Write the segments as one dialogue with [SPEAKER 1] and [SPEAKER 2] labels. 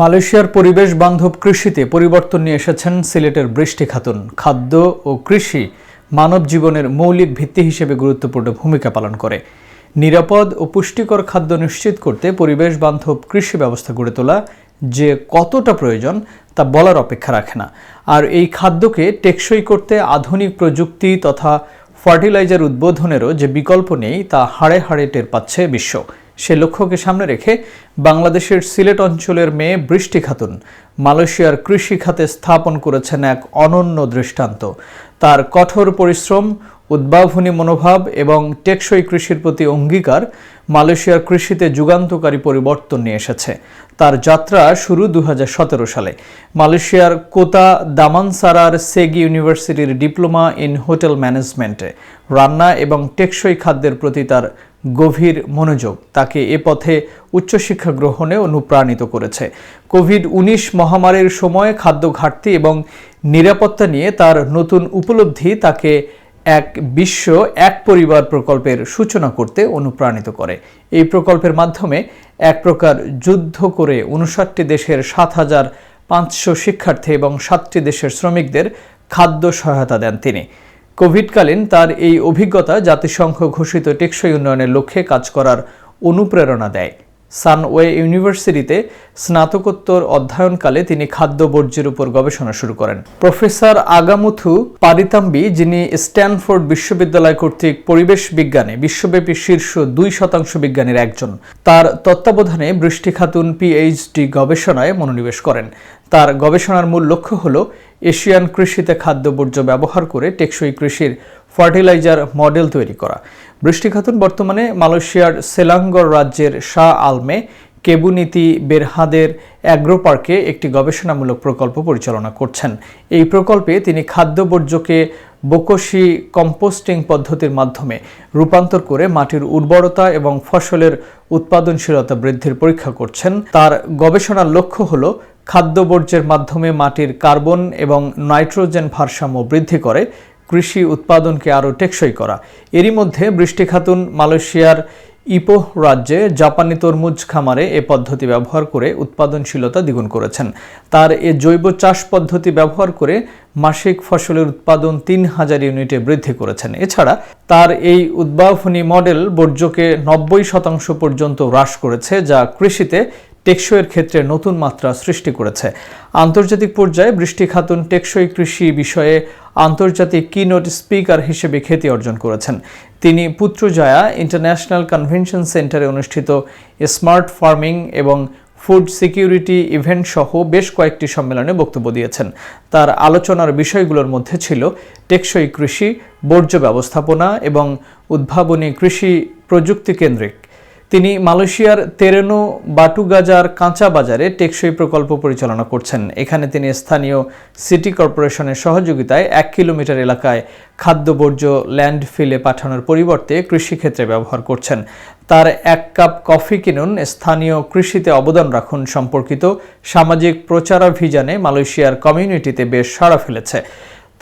[SPEAKER 1] মালয়েশিয়ার পরিবেশ বান্ধব কৃষিতে পরিবর্তন নিয়ে এসেছেন সিলেটের বৃষ্টি খাতুন। খাদ্য ও কৃষি মানব জীবনের মৌলিক ভিত্তি হিসেবে গুরুত্বপূর্ণ ভূমিকা পালন করে। নিরাপদ ও পুষ্টিকর খাদ্য নিশ্চিত করতে পরিবেশ বান্ধব কৃষি ব্যবস্থা গড়ে তোলা যে কতটা প্রয়োজন তা বলার অপেক্ষা রাখে না। আর এই খাদ্যকে টেকসই করতে আধুনিক প্রযুক্তি তথা ফার্টিলাইজার উদ্বোধনেরও যে বিকল্প নেই তা হাড়ে হাড়ে টের পাচ্ছে বিশ্ব। সে লক্ষ্যকে সামনে রেখে বাংলাদেশের সিলেট অঞ্চলের মেয়ে বৃষ্টি খাতুন মালয়েশিয়ার কৃষি খাতে স্থাপন করেছেন এক অনন্য দৃষ্টান্ত। তার কঠোর পরিশ্রম উদ্ভাবনী মনোভাব এবং টেকসই কৃষির প্রতি অঙ্গীকার মালয়েশিয়ার কৃষিতে যুগান্তকারী পরিবর্তন নিয়ে এসেছে। তার যাত্রা শুরু দুহাজার সতেরো সালে। মালয়েশিয়ার কোতা দামানসারার সেগি ইউনিভার্সিটির ডিপ্লোমা ইন হোটেল ম্যানেজমেন্টে। রান্না এবং টেকসই খাদ্যের প্রতি তার গভীর মনোযোগ তাকে এ পথে উচ্চশিক্ষা গ্রহণে অনুপ্রাণিত করেছে। কোভিড উনিশ মহামারীর সময় খাদ্য ঘাটতি এবং নিরাপত্তা নিয়ে তার নতুন উপলব্ধি তাকে এক বিশ্ব, এক পরিবার প্রকল্পের সূচনা করতে অনুপ্রাণিত করে। এই প্রকল্পের মাধ্যমে এক প্রকার যুদ্ধ করে উনষাটটি দেশের সাত হাজার পাঁচশো শিক্ষার্থী এবং সাতটি দেশের শ্রমিকদের খাদ্য সহায়তা দেন তিনি। কোভিডকালীন তার এই অভিজ্ঞতা জাতিসংঘ ঘোষিত টেকসই উন্নয়নের লক্ষ্যে কাজ করার অনুপ্রেরণা দেয়। সানওয়ে ইউনিভার্সিটিতে স্নাতকোত্তর অধ্যয়নকালে তিনি খাদ্য বর্জ্যের উপর গবেষণা শুরু করেন। প্রফেসর আগামুথু পারিতাম্বি, যিনি স্ট্যানফোর্ড বিশ্ববিদ্যালয় কর্তৃক পরিবেশ বিজ্ঞানে বিশ্বব্যাপী শীর্ষ দুই শতাংশ বিজ্ঞানীর একজন, তার তত্ত্বাবধানে বৃষ্টি খাতুন পিএইচডি গবেষণায় মনোনিবেশ করেন। তার গবেষণার মূল লক্ষ্য হল এশিয়ান কৃষিতে খাদ্য বর্জ্য ব্যবহার করে টেকসই কৃষির ফার্টিলাইজার মডেল তৈরি করা। বৃষ্টি খাতুন বর্তমানে মালয়েশিয়ার সেলাঙ্গর রাজ্যের শাহ আলমে কেবুনীতি বেরহাদের অ্যাগ্রো পার্কে একটি গবেষণামূলক প্রকল্প পরিচালনা করছেন। এই প্রকল্পে তিনি খাদ্য বর্জ্যকে বোকসি কম্পোস্টিং পদ্ধতির মাধ্যমে রূপান্তর করে মাটির উর্বরতা এবং ফসলের উৎপাদনশীলতা বৃদ্ধির পরীক্ষা করছেন। তার গবেষণার লক্ষ্য হল খাদ্য বর্জ্যের মাধ্যমে মাটির কার্বন এবং নাইট্রোজেন ভারসাম্য বৃদ্ধি করে। কৃষি উৎপাদনকে আরও টেকসই করা। এরই মধ্যে বৃষ্টি খাতুন মালয়েশিয়ার ইপোহ রাজ্যে জাপানি তরমুজ খামারে এ পদ্ধতি ব্যবহার করে উৎপাদনশীলতা দ্বিগুণ করেছেন। তার এ জৈব চাষ পদ্ধতি ব্যবহার করে মাসিক ফসলের উৎপাদন তিন হাজার ইউনিটে বৃদ্ধি করেছেন। এছাড়া তার এই উদ্ভাবনী মডেল বর্জ্যকে নব্বই শতাংশ পর্যন্ত হ্রাস করেছে, যা কৃষিতে টেকসইয়ের ক্ষেত্রে নতুন মাত্রা সৃষ্টি করেছে। আন্তর্জাতিক পর্যায়ে বৃষ্টি খাতুন টেকসই কৃষি বিষয়ে আন্তর্জাতিক কিনোট স্পিকার হিসেবে খ্যাতি অর্জন করেছেন। তিনি পুত্রজয়া ইন্টারন্যাশনাল কনভেনশন সেন্টারে অনুষ্ঠিত স্মার্ট ফার্মিং এবং ফুড সিকিউরিটি ইভেন্ট সহ বেশ কয়েকটি সম্মেলনে বক্তব্য দিয়েছেন। তার আলোচনার বিষয়গুলোর মধ্যে ছিল টেকসই কৃষি, বর্জ্য ব্যবস্থাপনা এবং উদ্ভাবনী কৃষি প্রযুক্তি কেন্দ্রিক। তিনি মালয়েশিয়ার তেরেনো বাটুগাজার কাঁচা বাজারে টেকসই প্রকল্প পরিচালনা করছেন। এখানে তিনি স্থানীয় সিটি কর্পোরেশনের সহযোগিতায় এক কিলোমিটার এলাকায় খাদ্য বর্জ্য ল্যান্ডফিলে পাঠানোর পরিবর্তে কৃষিক্ষেত্রে ব্যবহার করছেন। তার এক কাপ কফি কিনুন, স্থানীয় কৃষিতে অবদান রাখুন সম্পর্কিত সামাজিক প্রচারাভিযানে মালয়েশিয়ার কমিউনিটিতে বেশ সাড়া ফেলেছে।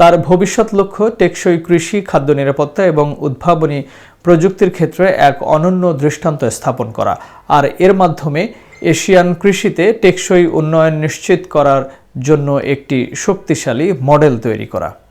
[SPEAKER 1] তার ভবিষ্যৎ লক্ষ্য টেকসই কৃষি, খাদ্য নিরাপত্তা এবং উদ্ভাবনী প্রযুক্তির ক্ষেত্রে এক অনন্য দৃষ্টান্ত স্থাপন করা। আর এর মাধ্যমে এশিয়ান কৃষিতে টেকসই উন্নয়ন নিশ্চিত করার জন্য একটি শক্তিশালী মডেল তৈরি করা।